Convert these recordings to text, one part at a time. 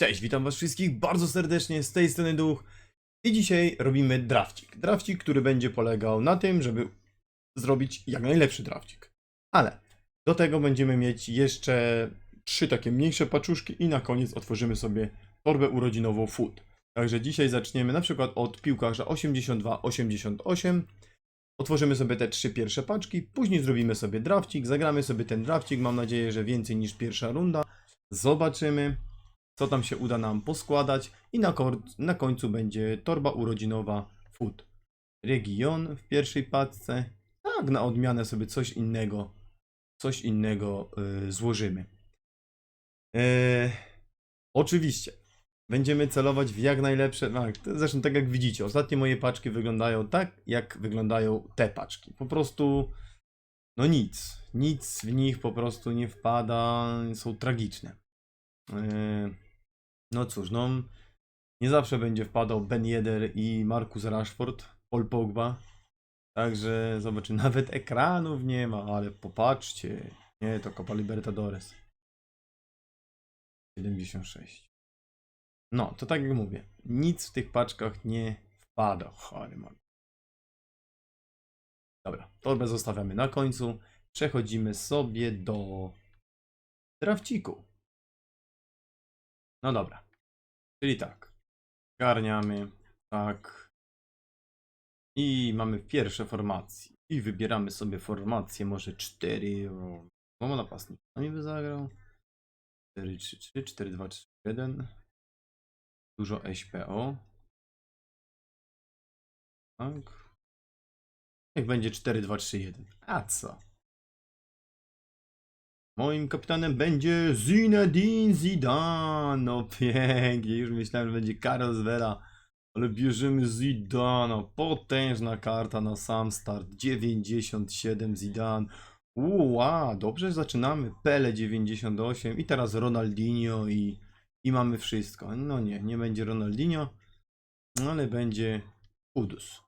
Cześć, witam was wszystkich bardzo serdecznie, z tej strony Duch i dzisiaj robimy drafcik. Drafcik, który będzie polegał na tym, żeby zrobić jak najlepszy drafcik. Ale do tego będziemy mieć jeszcze trzy takie mniejsze paczuszki i na koniec otworzymy sobie torbę urodzinową Food. Także dzisiaj zaczniemy na przykład od piłkarza 82-88. Otworzymy sobie te trzy pierwsze paczki, później zrobimy sobie drafcik, zagramy sobie ten drafcik, mam nadzieję, że więcej niż pierwsza runda. Zobaczymy, co tam się uda nam poskładać i na, na końcu będzie torba urodzinowa Food. Region w pierwszej paczce. Tak, na odmianę sobie coś innego, coś innego yy, złożymy. Yy, oczywiście, będziemy celować w jak najlepsze, tak, zresztą tak jak widzicie, ostatnie moje paczki wyglądają tak, jak wyglądają te paczki. Po prostu, no nic, nic w nich po prostu nie wpada, są tragiczne. Yy, no cóż, no nie zawsze będzie wpadał Ben Yedder i Marcus Rashford, Paul Pogba. Także zobaczymy, nawet ekranów nie ma, ale popatrzcie. Nie, to Copa Libertadores. 76. No, to tak jak mówię, nic w tych paczkach nie wpada. Chory mam. Dobra, torbę zostawiamy na końcu. Przechodzimy sobie do drafciku. No dobra. Czyli tak. Garniamy. Tak. I mamy pierwsze formacje. I wybieramy sobie formację może 4. Mama napastnik. A mi by zagrał. 4, 3, 3, 4, 2, 3, 1. Dużo SPO. Tak. Niech będzie 4, 2, 3, 1. A co? Moim kapitanem będzie Zinedine Zidane. No pięknie, już myślałem, że będzie Karol Vela. Ale bierzemy Zidana. Potężna karta na sam start. 97 Zidane. Uła, dobrze zaczynamy. Pele 98 i teraz Ronaldinho i, i mamy wszystko. No nie, nie będzie Ronaldinho, ale będzie Kudus.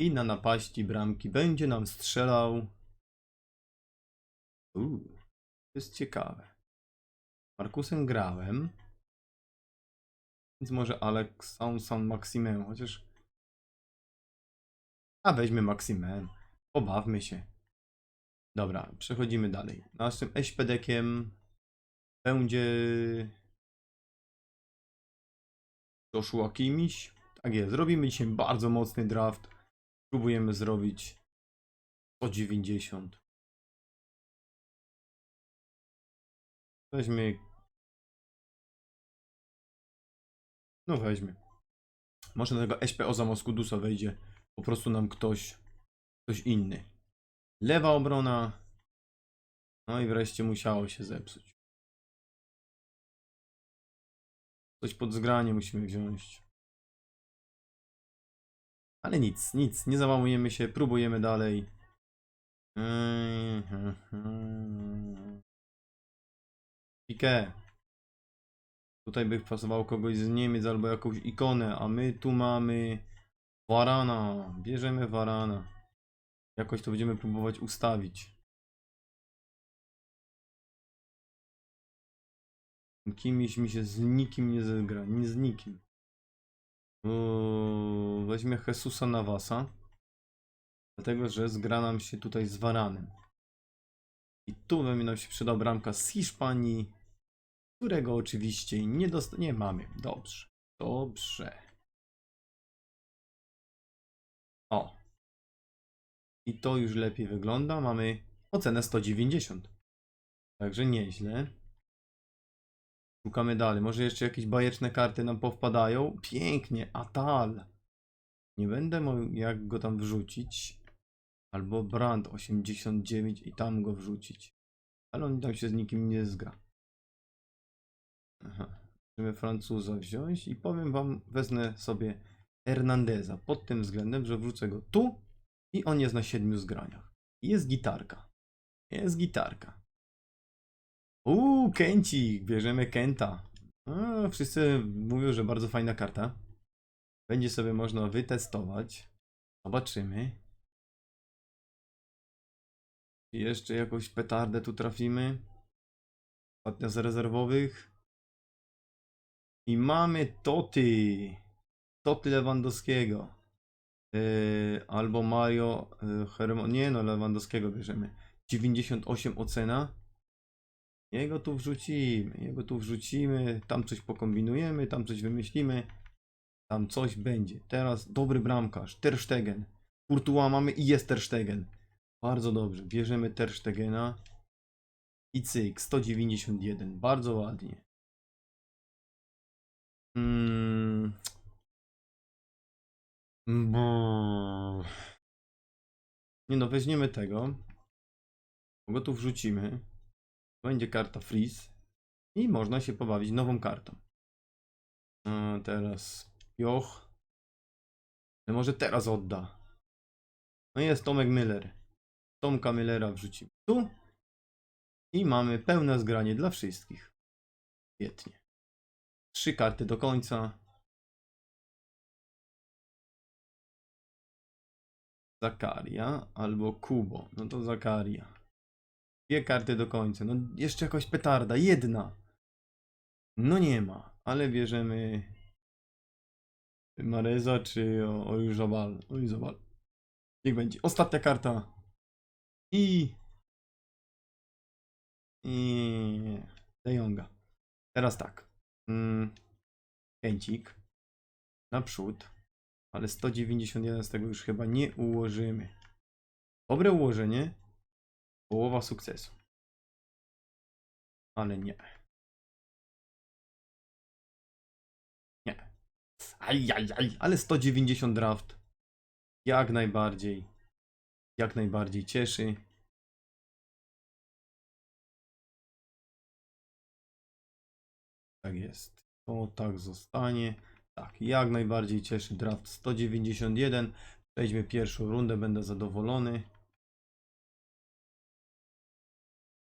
I na napaści bramki będzie nam strzelał to jest ciekawe. Markusem grałem. Więc może Alex Samson Maximem, chociaż. A weźmy Maximem. Pobawmy się. Dobra, przechodzimy dalej. Naszym eśpedekiem będzie. Joshua Kimiś. Tak jest, zrobimy dzisiaj bardzo mocny draft. Próbujemy zrobić 190. Weźmy. No weźmy. Może na tego SPO za Moskudusa wejdzie po prostu nam ktoś, ktoś inny. Lewa obrona. No i wreszcie musiało się zepsuć. Coś pod zgranie musimy wziąć. Ale nic, nic, nie załamujemy się, próbujemy dalej. Mhm. Tutaj by pasował kogoś z Niemiec albo jakąś ikonę, a my tu mamy Varana. Bierzemy Varana. Jakoś to będziemy próbować ustawić. Kimś mi się z nikim nie zagra, nie z nikim. Uuu, weźmie Jesusa Navasa. Dlatego, że zgra nam się tutaj z Varanem. I tu by nam się przydał bramka z Hiszpanii, którego oczywiście nie, nie mamy. Dobrze, dobrze. O. I to już lepiej wygląda. Mamy ocenę 190. Także nieźle. Szukamy dalej. Może jeszcze jakieś bajeczne karty nam powpadają. Pięknie, Atal. Nie będę mógł jak go tam wrzucić. Albo Brand 89 i tam go wrzucić. Ale on tam się z nikim nie zgra. Aha. Francuza wziąć i powiem wam, wezmę sobie Hernandeza pod tym względem, że wrzucę go tu i on jest na siedmiu zgraniach. Jest gitarka. Jest gitarka. Uuu, Kęcik, bierzemy Kenta. A, wszyscy mówią, że bardzo fajna karta. Będzie sobie można wytestować. Zobaczymy. Jeszcze jakąś petardę tu trafimy. Ostatnia z rezerwowych. I mamy Toty. Toty Lewandowskiego. Yy, albo Mario yy, Hermo... Nie no, Lewandowskiego bierzemy. 98 ocena. Jego tu wrzucimy, jego tu wrzucimy, tam coś pokombinujemy, tam coś wymyślimy. Tam coś będzie. Teraz dobry bramkarz, Ter Stegen. Courtois mamy i jest Ter Stegen. Bardzo dobrze, bierzemy Ter Stegena. I cyk, 191, bardzo ładnie. Mm. Nie no, weźmiemy tego. Go tu wrzucimy. Będzie karta freeze. I można się pobawić nową kartą. A teraz Joch. Ale może teraz odda. No jest Tomek Miller. Tomka Millera wrzucimy tu. I mamy pełne zgranie dla wszystkich. Świetnie. Trzy karty do końca. Zakaria albo Kubo. No to Zakaria. Dwie karty do końca. No jeszcze jakaś petarda. Jedna. No nie ma. Ale bierzemy Mareza czy Ojuzabal. Ojuzabal. Niech będzie. Ostatnia karta. I... I... De Jonga. Teraz tak. Mm. Kęcik. Naprzód. Ale 191 z tego już chyba nie ułożymy. Dobre ułożenie. Połowa sukcesu. Ale nie. Nie. Ajajaj, ale 190 draft. Jak najbardziej. Jak najbardziej cieszy. Tak jest. To tak zostanie. Tak, jak najbardziej cieszy draft 191. Przejdźmy pierwszą rundę, będę zadowolony.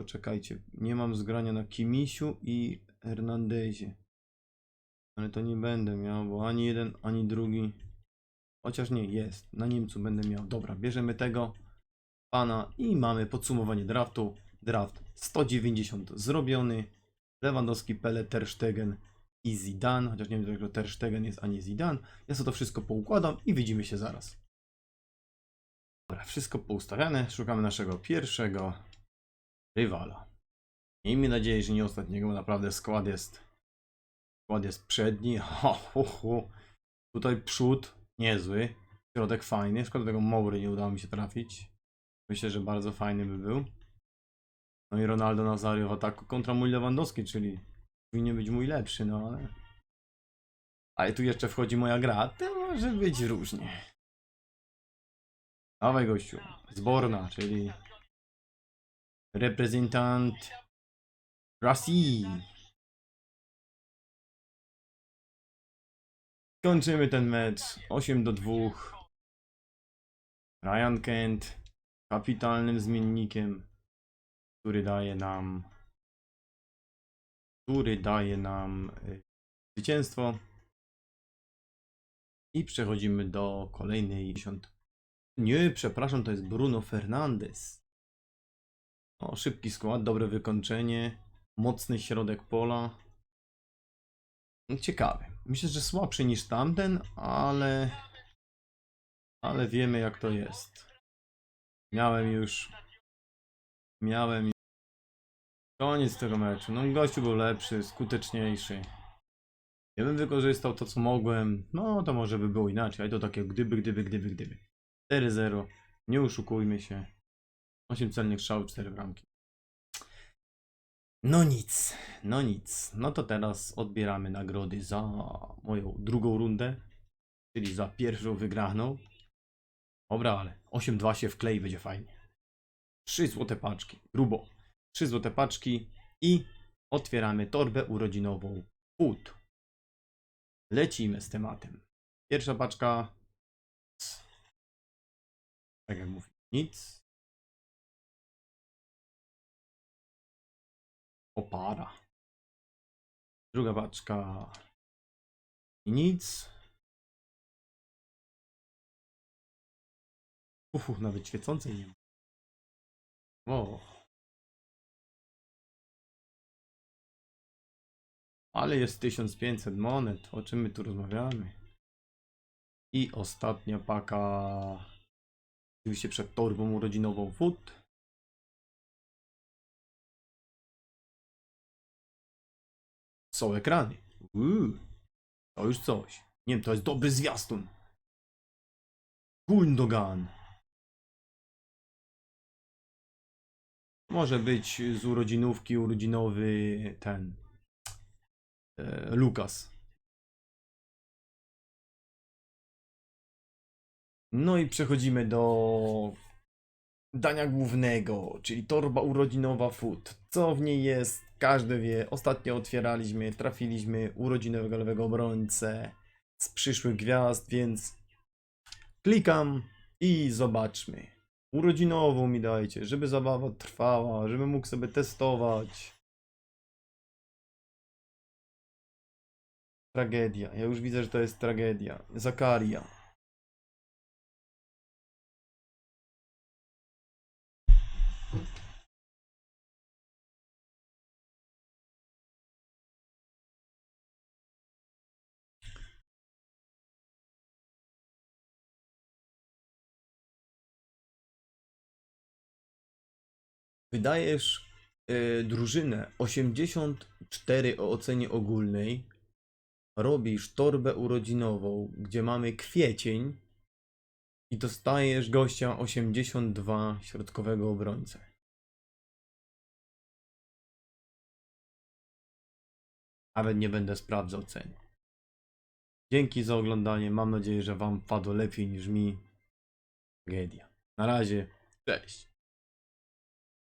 Poczekajcie, nie mam zgrania na Kimisiu i Hernandezie. Ale to nie będę miał, bo ani jeden, ani drugi. Chociaż nie, jest. Na Niemcu będę miał. Dobra, bierzemy tego pana i mamy podsumowanie draftu. Draft 190 zrobiony. Lewandowski, Pele, Ter Stegen i Zidane. Chociaż nie wiem, dlaczego Ter Stegen jest, a nie Zidane. Ja sobie to wszystko poukładam i widzimy się zaraz. Dobra, wszystko poustawiane. Szukamy naszego pierwszego rywala. Miejmy nadzieję, że nie ostatniego, bo naprawdę skład jest skład jest przedni. Ho, ho, ho. Tutaj przód niezły. Środek fajny. Szkoda tego Maury nie udało mi się trafić. Myślę, że bardzo fajny by był. No i Ronaldo Nazario w ataku kontra mój Lewandowski, czyli powinien być mój lepszy, no ale... Ale tu jeszcze wchodzi moja gra, to może być różnie. Dawaj gościu. Zborna, czyli reprezentant Rosji. Kończymy ten mecz 8 do 2. Ryan Kent kapitalnym zmiennikiem, który daje nam który daje nam y, zwycięstwo. I przechodzimy do kolejnej 10. Nie, przepraszam, to jest Bruno Fernandes. O, szybki skład, dobre wykończenie, mocny środek pola. Ciekawy. Myślę, że słabszy niż tamten, ale. Ale wiemy jak to jest. Miałem już. Miałem. Koniec tego meczu. No, gościu był lepszy, skuteczniejszy. Ja bym wykorzystał to, co mogłem. No, to może by było inaczej. Ale to takie gdyby, gdyby, gdyby, gdyby. 4-0. Nie oszukujmy się. 8 celnych strzałów, 4 bramki. No nic, no nic. No to teraz odbieramy nagrody za moją drugą rundę, czyli za pierwszą wygraną. Dobra, ale 8-2 się wklei, będzie fajnie. 3 złote paczki, grubo. 3 złote paczki i otwieramy torbę urodzinową Food. Lecimy z tematem. Pierwsza paczka. Tak jak mówię, nic. Opara. Druga paczka. Nic. Ufu, nawet świecącej nie ma. Ale jest 1500 monet. O czym my tu rozmawiamy? I ostatnia paka. Oczywiście przed torbą urodzinową food. Są ekrany. Uuu, to już coś. Nie wiem, to jest dobry zwiastun. Gundogan. Może być z urodzinówki urodzinowy ten Lukas. No i przechodzimy do dania głównego, czyli torba urodzinowa food. Co w niej jest, każdy wie. Ostatnio otwieraliśmy, trafiliśmy urodzinowego lewego obrońcę z przyszłych gwiazd, więc klikam i zobaczmy. Urodzinową mi dajcie, żeby zabawa trwała, żebym mógł sobie testować. Tragedia. Ja już widzę, że to jest tragedia. Zakaria. Wydajesz y, drużynę 84 o ocenie ogólnej. Robisz torbę urodzinową, gdzie mamy kwiecień. I dostajesz gościa 82 środkowego obrońcę. Nawet nie będę sprawdzał cen. Dzięki za oglądanie. Mam nadzieję, że Wam padło lepiej niż mi. Tragedia. Na razie. Cześć.